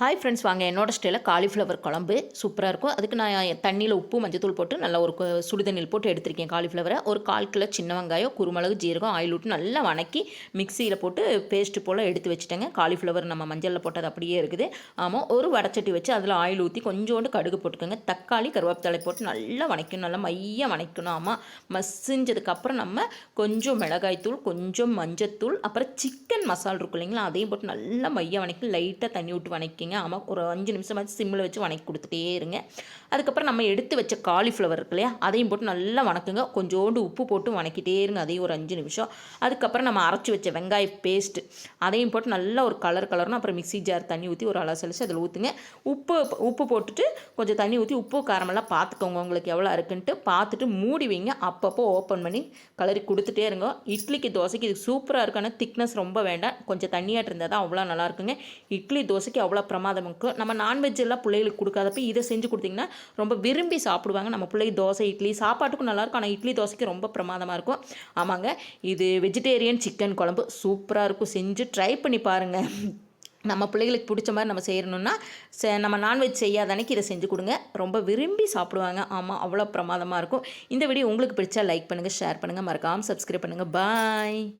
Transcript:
Hi friends வாங்க. என்னோட ஸ்டைலில் காலிஃப்ளவர் குழம்பு. சூப்பராக இருக்கும். அதுக்கு நான் தண்ணியில் உப்பு மஞ்சத்தூள் போட்டு நல்லா ஒரு கு- சுடுதண்ணியில் போட்டு எடுத்திருக்கேன் காலிஃப்ளவரை ஒரு கால் கிலோ சின்ன வெங்காயம் குருமிளகு ஜீரகம் ஆயில் விட்டு நல்லா வணக்கி மிக்சியில் போட்டு பேஸ்ட்டு போல் எடுத்து வச்சுட்டேங்க. காலிஃப்ளவர் நம்ம மஞ்சளில் போட்டது அப்படியே இருக்குது. ஆமாம் ஒரு வடச்சட்டி வச்சு அதில் ஆயில் ஊற்றி கொஞ்சோண்டு கடுகு போட்டுக்கோங்க. தக்காளி கருவேப்பிலை போட்டு நல்லா வணக்கணும். நல்லா மையம் வணக்கணும். ஆமாம் மசிஞ்சதுக்கப்புறம் நம்ம கொஞ்சம் மிளகாய்த்தூள் கொஞ்சம் மஞ்சத்தூள் அப்புறம் சிக்கன் மசால் இருக்கும் இல்லைங்களா? அதையும் போட்டு நல்லா மைய வணக்கி லைட்டாக தண்ணி விட்டு வணக்கிங்க. ஆமாம் ஒரு அஞ்சு நிமிஷமாச்சு சிம்மில் வச்சு வணக்கி கொடுத்துட்டே இருங்க. அதுக்கப்புறம் நம்ம எடுத்து வச்ச காலிஃப்ளவர் இருக்கு இல்லையா அதையும் போட்டு நல்லா வணக்குங்க. கொஞ்சோண்டு உப்பு போட்டு வணக்கிட்டே இருங்க அதையும் ஒரு அஞ்சு நிமிஷம். அதுக்கப்புறம் நம்ம அரைச்சி வச்ச வெங்காய பேஸ்ட்டு அதையும் போட்டு நல்லா ஒரு கலர் கலர்னு அப்புறம் மிக்ஸி ஜார் தண்ணி ஊற்றி ஒரு அலசலிச்சு அதில் ஊற்றுங்க உப்பு உப்பு போட்டுட்டு கொஞ்சம் தண்ணி ஊற்றி உப்பு காரமெல்லாம் பார்த்துக்கோங்க உங்களுக்கு எவ்வளோ இருக்குன்ட்டு பார்த்துட்டு மூடி வைங்க. அப்பப்போ ஓப்பன் பண்ணி கலரி கொடுத்துட்டே இருங்க. இட்லிக்கு தோசைக்கு இது சூப்பராக இருக்கும். ஆனால் திக்னஸ் ரொம்ப வேண்டாம். கொஞ்சம் தண்ணியாட்டு இருந்தால் தான் அவ்வளோ நல்லா இருக்குங்க. இட்லி தோசைக்கு அவ்வளோ பிரமாதம். இருக்கும் நம்ம நான்வெஜ் எல்லாம் பிள்ளைகளுக்கு கொடுக்காதப்ப இதை செஞ்சு கொடுத்தீங்கன்னா ரொம்ப விரும்பி சாப்பிடுவாங்க. நம்ம பிள்ளைக்கு தோசை இட்லி சாப்பாட்டுக்கும் நல்லாயிருக்கும் ஆனால் இட்லி தோசைக்கு ரொம்ப பிரமாதமாக இருக்கும். ஆமாங்க. இது வெஜிடேரியன் சிக்கன் குழம்பு. சூப்பராக இருக்கும். செஞ்சு ட்ரை பண்ணி பாருங்கள் நம்ம பிள்ளைகளுக்கு பிடிச்ச மாதிரி நம்ம செய்யணும்னா செ நம்ம நான்வெஜ் செய்யாத அன்னைக்கு இதை செஞ்சு கொடுங்க. ரொம்ப விரும்பி சாப்பிடுவாங்க. ஆமாம் அவ்வளோ பிரமாதமாக இருக்கும். இந்த வீடியோ உங்களுக்கு பிடிச்சா லைக் பண்ணுங்கள் ஷேர் பண்ணுங்கள் மறக்காமல் சப்ஸ்கிரைப் பண்ணுங்கள் பாய்